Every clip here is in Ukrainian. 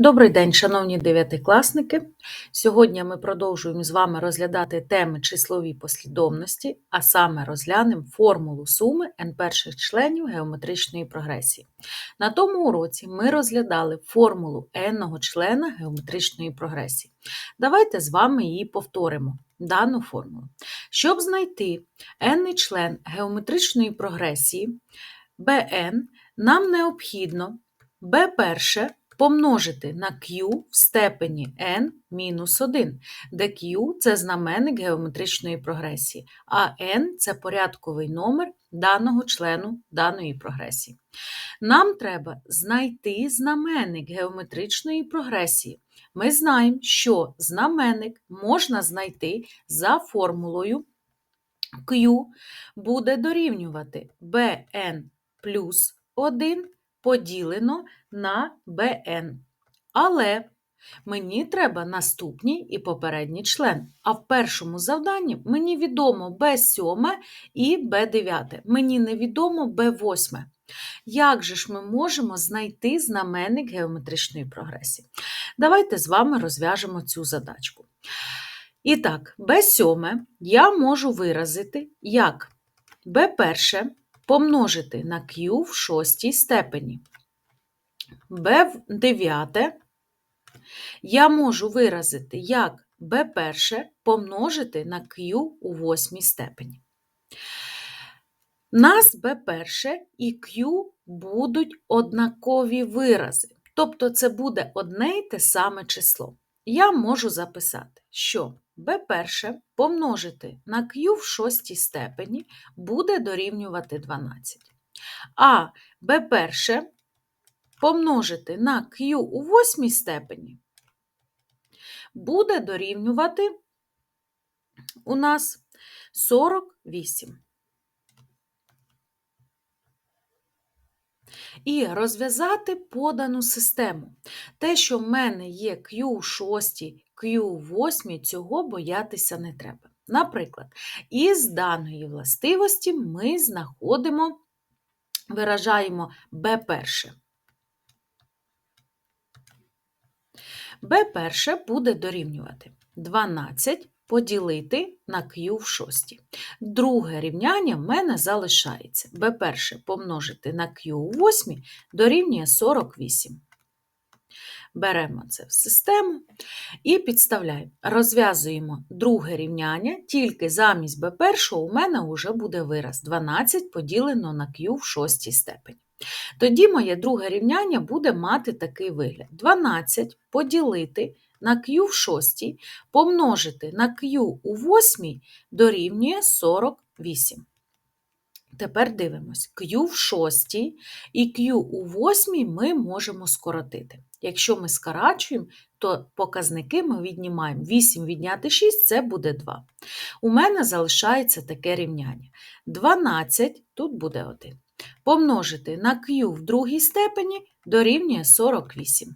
Добрий день, шановні дев'ятикласники. Сьогодні ми продовжуємо з вами розглядати теми числові послідовності, а саме розглянемо формулу суми n перших членів геометричної прогресії. На тому уроці ми розглядали формулу n члена геометричної прогресії. Давайте з вами її повторимо. Дану формулу. Щоб знайти n член геометричної прогресії bn, нам необхідно b перше помножити на q в степені n мінус 1, де q це знаменник геометричної прогресії, а n це порядковий номер даного члену даної прогресії. Нам треба знайти знаменник геометричної прогресії. Ми знаємо, що знаменник можна знайти за формулою Q буде дорівнювати bn плюс 1 поділено на bn. Але мені треба наступний і попередній член. А в першому завданні мені відомо b7 і b9. Мені невідомо b8. Як же ж ми можемо знайти знаменник геометричної прогресії? Давайте з вами розв'яжемо цю задачку. І так, b7 я можу виразити як b1 помножити на q в шостій степені. b в дев'яте я можу виразити як b1 помножити на q у восьмій степені. Нас b1 і q будуть однакові вирази. Тобто це буде одне й те саме число. Я можу записати, що b1 помножити на q в шостій степені буде дорівнювати 12. А b1 помножити на q у восьмій степені буде дорівнювати у нас 48. І розв'язати подану систему. Те, що в мене є Q6, Q8, цього боятися не треба. Наприклад, із даної властивості ми знаходимо, виражаємо B1. B1 буде дорівнювати 12 поділити на Q в шостій. Друге рівняння в мене залишається. b1 помножити на Q у восьмій дорівнює 48. Беремо це в систему і підставляємо. Розв'язуємо друге рівняння, тільки замість b1 у мене вже буде вираз 12 поділено на Q в шостій степені. Тоді моє друге рівняння буде мати такий вигляд: 12 поділити на q в шостій помножити на q у восьмій дорівнює 48. Тепер дивимось, Q в шостій і Q у восьмій ми можемо скоротити. Якщо ми скорачуємо, то показники ми віднімаємо 8 відняти 6 це буде 2. У мене залишається таке рівняння. 12, тут буде 1. Помножити на Q в другій степені дорівнює 48.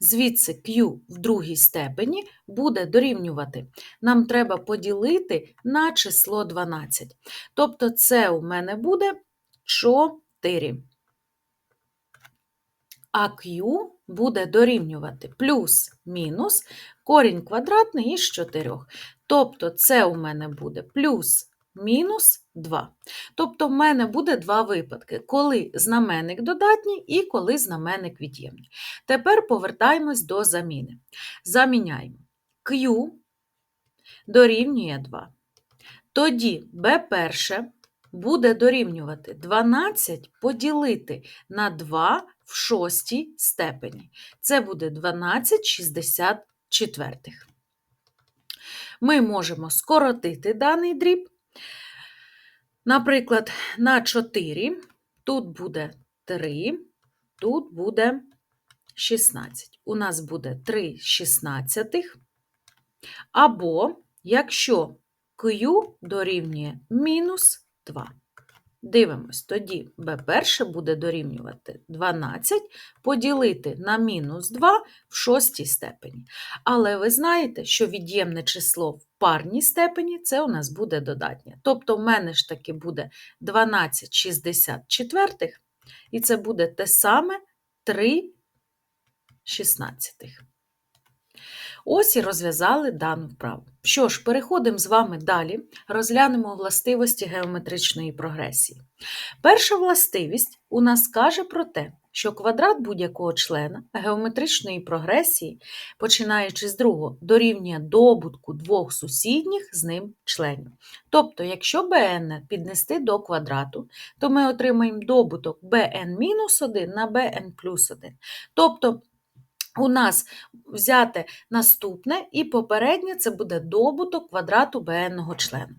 Звідси Q в другій степені буде дорівнювати. Нам треба поділити на число 12. Тобто це у мене буде 4. А Q буде дорівнювати плюс-мінус корінь квадратний із 4. Тобто це у мене буде плюс мінус 2. Тобто в мене буде два випадки, коли знаменник додатній і коли знаменник від'ємний. Тепер повертаємось до заміни. Заміняємо Q дорівнює 2. Тоді b1 буде дорівнювати 12 поділити на 2 в шостій степені. Це буде 12 64. Ми можемо скоротити даний дріб Наприклад, на 4 тут буде 3, тут буде 16. У нас буде 3 шістнадцятих. Або якщо Q дорівнює мінус 2. Дивимось, тоді b1 буде дорівнювати 12 поділити на мінус 2 в шостій степені. Але ви знаєте, що від'ємне число в парній степені це у нас буде додатнє. Тобто в мене ж таки буде 12 64, і це буде те саме 3 шістнадцятих. Ось і розв'язали дану вправу. Що ж, переходимо з вами далі, розглянемо властивості геометричної прогресії. Перша властивість у нас каже про те, що квадрат будь-якого члена геометричної прогресії, починаючи з другого, дорівнює добутку двох сусідніх з ним членів. Тобто, якщо bn піднести до квадрату, то ми отримаємо добуток bn-1 на bn плюс 1. Тобто, у нас взяти наступне і попереднє це буде добуток квадрату bn члена.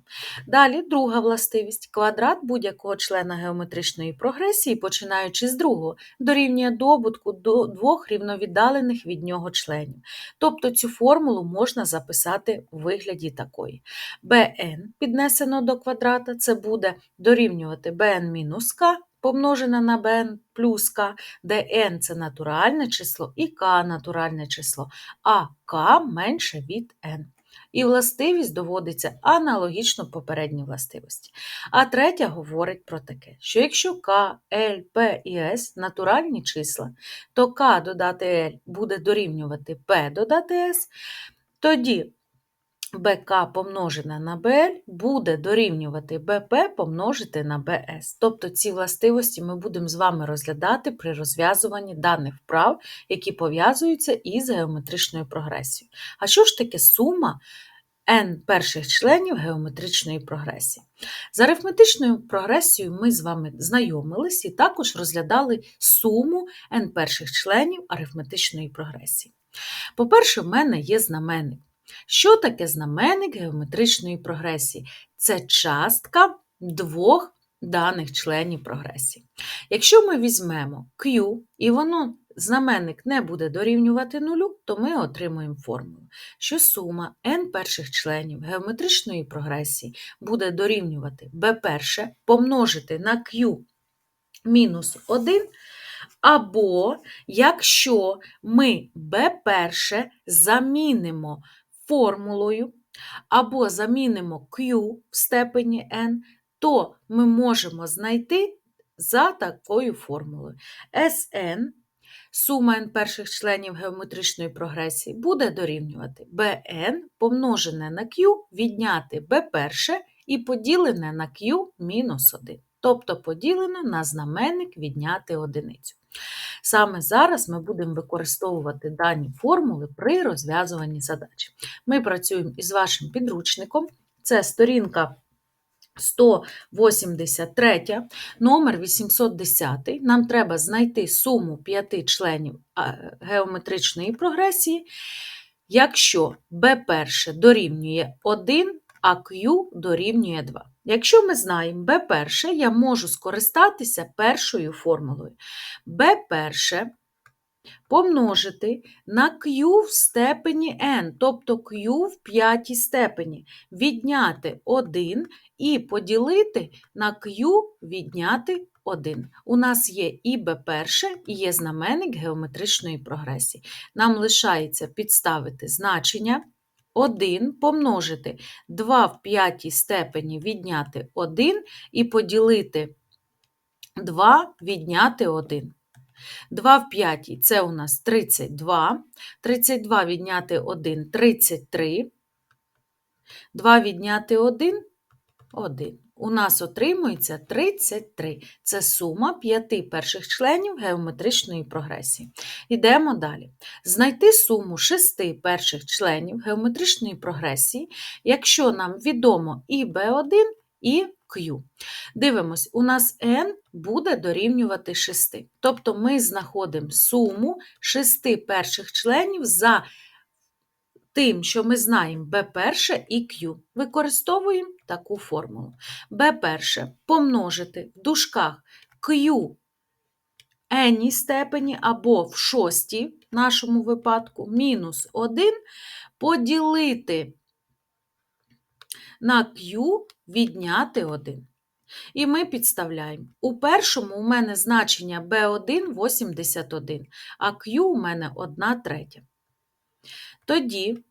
Далі друга властивість. Квадрат будь-якого члена геометричної прогресії, починаючи з другого, дорівнює добутку до двох рівновіддалених від нього членів. Тобто цю формулу можна записати у вигляді такої. bn піднесено до квадрата, це буде дорівнювати bn помножене на bn плюс k, де n – це натуральне число і k – натуральне число, а k менше від n. І властивість доводиться аналогічно попередній властивості. А третя говорить про таке, що якщо k, L, P і S натуральні числа, то k додати L буде дорівнювати P додати S, тоді БК помножене на БЛ буде дорівнювати БП помножити на БС. Тобто ці властивості ми будемо з вами розглядати при розв'язуванні даних вправ, які пов'язуються із геометричною прогресією. А що ж таке сума n перших членів геометричної прогресії? З арифметичною прогресією ми з вами знайомились і також розглядали суму n перших членів арифметичної прогресії. По-перше, в мене є знаменник. Що таке знаменник геометричної прогресії? Це частка двох даних членів прогресії. Якщо ми візьмемо Q і воно знаменник не буде дорівнювати нулю, то ми отримуємо формулу, що сума n перших членів геометричної прогресії буде дорівнювати b перше помножити на Q мінус 1, або якщо ми b перше замінимо формулою або замінимо Q в степені n, то ми можемо знайти за такою формулою. Sn, сума n перших членів геометричної прогресії, буде дорівнювати Bn помножене на Q, відняти b перше і поділене на Q мінус 1. Тобто поділено на знаменник відняти одиницю. Саме зараз ми будемо використовувати дані формули при розв'язуванні задач. Ми працюємо із вашим підручником, це сторінка 183, номер 810. Нам треба знайти суму п'яти членів геометричної прогресії, якщо b перше дорівнює 1, а Q дорівнює 2. Якщо ми знаємо b перше, я можу скористатися першою формулою. b перше помножити на Q в степені n, тобто Q в п'ятій степені, відняти 1 і поділити на Q відняти 1. У нас є і b перше, і є знаменник геометричної прогресії. Нам лишається підставити значення. 1 помножити 2 в п'ятій степені відняти 1 і поділити 2 відняти 1. 2 в п'ятій – це у нас 32. 32 відняти 1 – 33. 2 відняти 1 – 1 у нас отримується 33. Це сума п'яти перших членів геометричної прогресії. Йдемо далі. Знайти суму шести перших членів геометричної прогресії, якщо нам відомо і b1, і Q. Дивимось, у нас n буде дорівнювати 6. Тобто ми знаходимо суму шести перших членів за тим, що ми знаємо b1 і Q. Використовуємо таку формулу. b1 помножити в дужках Q n степені або в шостій в нашому випадку мінус 1 поділити на Q відняти 1. І ми підставляємо. У першому у мене значення B1 81, а Q у мене 1 третя. Тоді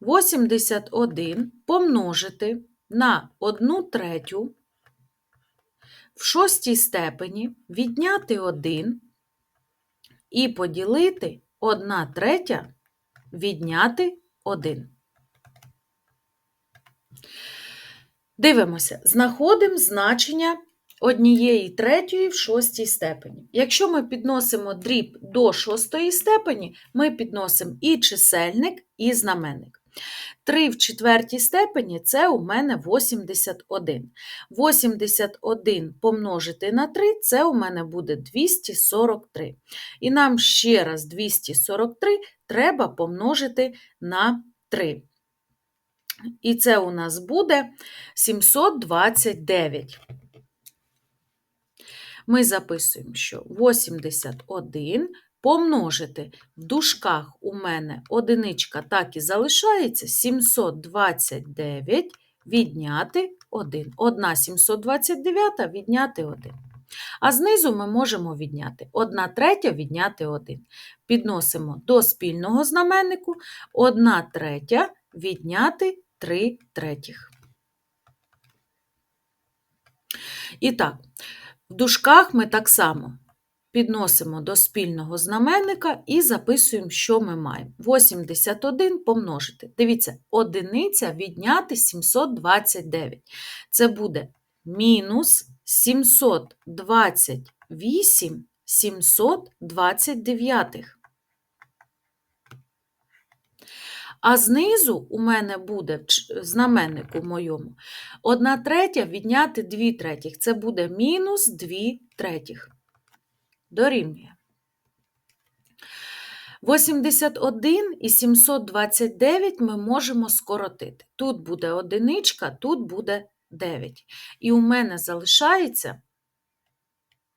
81 помножити на 1 третю в шостій степені відняти 1 і поділити 1 третя відняти 1. Дивимося, знаходимо значення однієї третьої в шостій степені. Якщо ми підносимо дріб до шостої степені, ми підносимо і чисельник, і знаменник. 3 в четвертій степені це у мене 81. 81 помножити на 3 це у мене буде 243. І нам ще раз 243 треба помножити на 3. І це у нас буде 729. Ми записуємо, що 81 помножити в дужках у мене одиничка так і залишається 729 відняти 1. Одна 729 відняти 1. А знизу ми можемо відняти 1 третя відняти 1. Підносимо до спільного знаменнику 1 третя відняти 3 третіх. І так, в дужках ми так само підносимо до спільного знаменника і записуємо, що ми маємо. 81 помножити. Дивіться, одиниця відняти 729. Це буде мінус 728 729. А знизу у мене буде знаменнику моєму 1 третя відняти 2 третіх. Це буде мінус 2 третіх. Дорівнює. 81 і 729 ми можемо скоротити. Тут буде одиничка, тут буде 9. І у мене залишається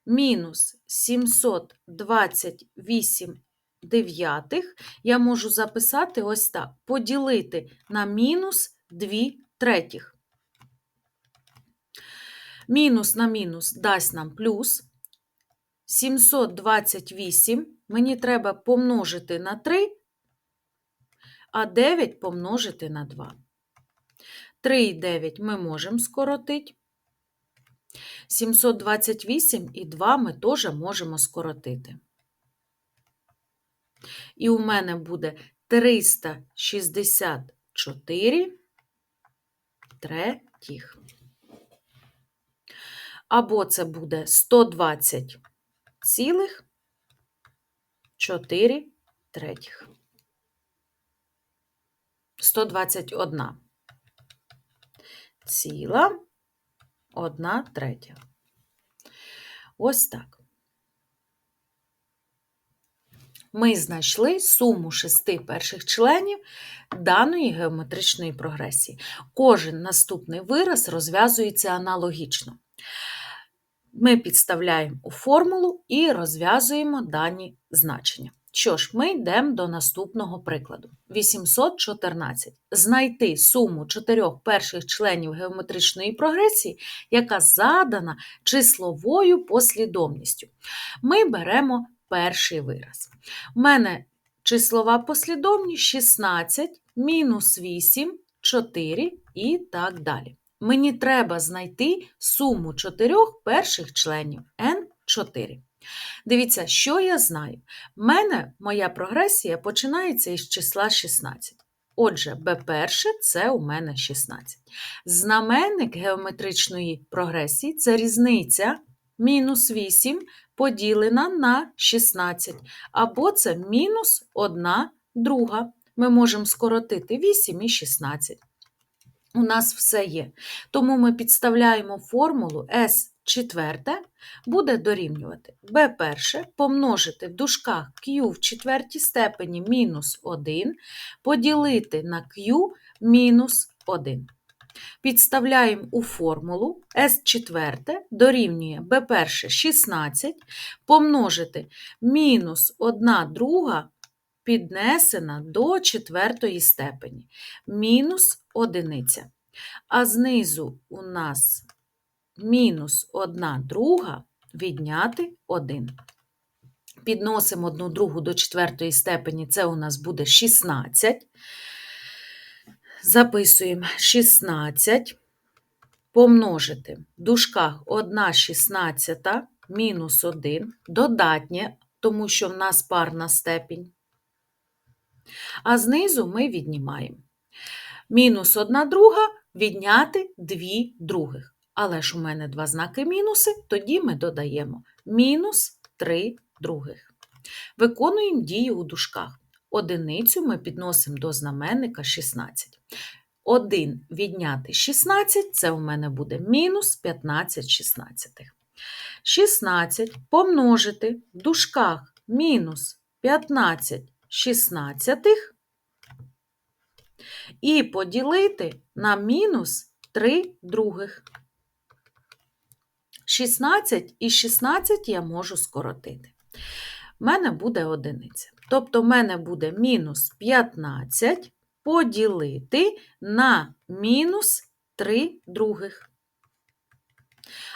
мінус 728 дев'ятих. Я можу записати ось так: поділити на мінус 2 третіх. Мінус на мінус дасть нам плюс. 728 мені треба помножити на 3, а 9 помножити на 2. 3 і 9 ми можемо скоротити. 728 і 2 ми теж можемо скоротити. І у мене буде 364 третіх. Або це буде 120 цілих 4 третіх. 121 ціла 1 третя. Ось так. Ми знайшли суму шести перших членів даної геометричної прогресії. Кожен наступний вираз розв'язується аналогічно. Ми підставляємо у формулу і розв'язуємо дані значення. Що ж, ми йдемо до наступного прикладу. 814. Знайти суму чотирьох перших членів геометричної прогресії, яка задана числовою послідовністю. Ми беремо перший вираз. У мене числова послідовність 16, мінус 8, 4 і так далі. Мені треба знайти суму чотирьох перших членів n4. Дивіться, що я знаю. В мене моя прогресія починається із числа 16. Отже, b1 це у мене 16. Знаменник геометричної прогресії це різниця мінус 8 поділена на 16, або це мінус 1 друга. Ми можемо скоротити 8 і 16. У нас все є. Тому ми підставляємо формулу S4 буде дорівнювати B1 помножити в дужках Q в четвертій степені мінус 1, поділити на Q мінус 1. Підставляємо у формулу S4 дорівнює B1 16, помножити мінус 1 друга піднесена до четвертої степені, мінус одиниця. А знизу у нас мінус 1 друга відняти 1. Підносимо одну другу до четвертої степені, це у нас буде 16. Записуємо 16, помножити в дужках 1 шістнадцята мінус 1, додатнє тому що в нас парна степінь. А знизу ми віднімаємо. Мінус 1 друга відняти 2 других. Але ж у мене два знаки мінуси, тоді ми додаємо мінус 3 других. Виконуємо дію у дужках. Одиницю ми підносимо до знаменника 16. 1 відняти 16 це у мене буде мінус 15 шістнадцятих. 16 помножити в дужках мінус 15 шістнадцятих і поділити на мінус 3 других. 16 і 16 я можу скоротити. В мене буде одиниця. Тобто, в мене буде мінус 15 поділити на мінус 3 других.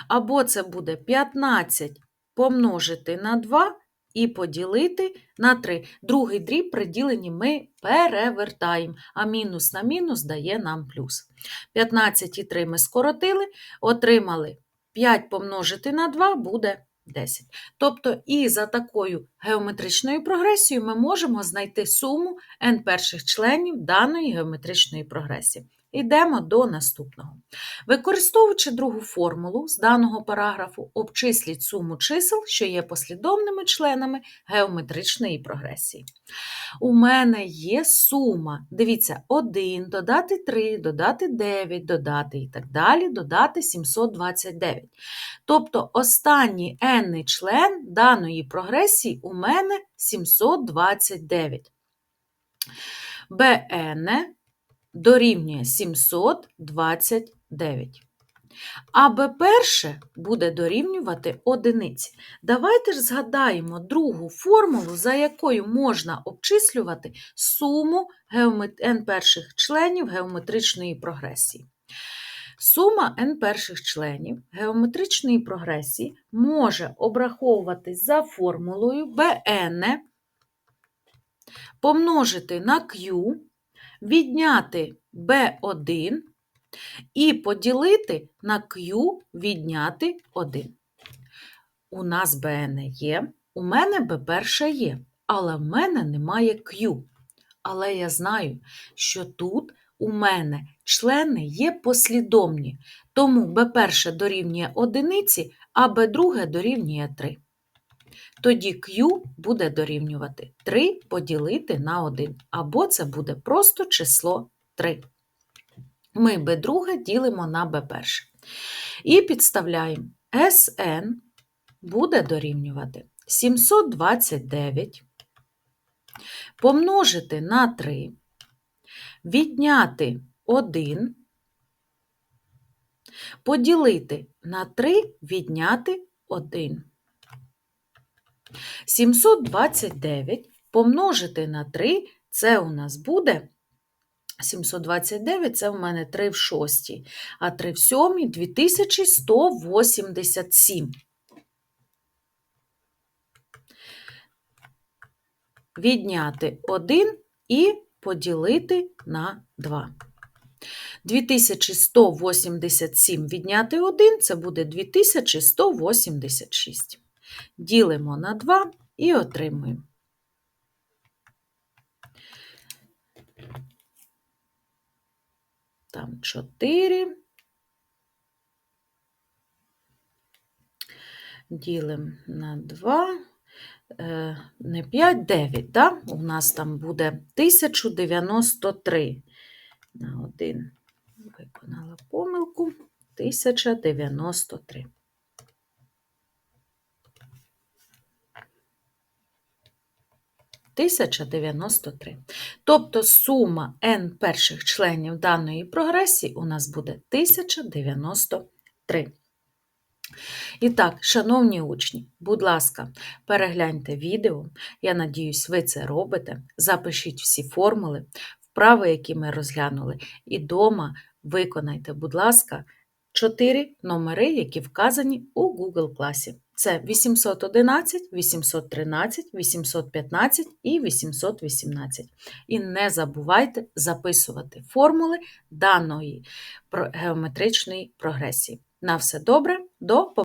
Або це буде 15 помножити на 2 і поділити на 3. Другий дріб при діленні ми перевертаємо, а мінус на мінус дає нам плюс. 15 і 3 ми скоротили, отримали 5 помножити на 2 буде 10. Тобто і за такою геометричною прогресією ми можемо знайти суму n перших членів даної геометричної прогресії. Йдемо до наступного. Використовуючи другу формулу з даного параграфу, обчисліть суму чисел, що є послідовними членами геометричної прогресії. У мене є сума. Дивіться, 1, додати 3, додати 9, додати і так далі, додати 729. Тобто останній n член даної прогресії у мене 729. bn дорівнює 729. А Б перше буде дорівнювати одиниці. Давайте ж згадаємо другу формулу, за якою можна обчислювати суму n перших членів геометричної прогресії. Сума n перших членів геометричної прогресії може обраховуватись за формулою bn помножити на Q відняти B1 і поділити на Q відняти 1. У нас BN є, у мене B перша є, але в мене немає Q. Але я знаю, що тут у мене члени є послідовні, тому B перше дорівнює одиниці, а B друге дорівнює 3 тоді Q буде дорівнювати 3 поділити на 1, або це буде просто число 3. Ми b2 ділимо на b1. І підставляємо Sn буде дорівнювати 729 помножити на 3, відняти 1, поділити на 3, відняти 1. 729 помножити на 3, це у нас буде 729 це в мене 3 в 6, а 3 в 7 2187. Відняти 1 і поділити на 2. 2187 відняти 1 це буде 2186 ділимо на 2 і отримуємо. Там 4. Ділимо на 2, е, не 5, 9, да? у нас там буде 1093 на 1. Виконала помилку 1093. 1093. Тобто сума n перших членів даної прогресії у нас буде 1093. І так, шановні учні, будь ласка, перегляньте відео. Я надіюсь, ви це робите. Запишіть всі формули, вправи, які ми розглянули, і дома виконайте, будь ласка, чотири номери, які вказані у Google класі. Це 811, 813, 815 і 818. І не забувайте записувати формули даної геометричної прогресії. На все добре, до побачення!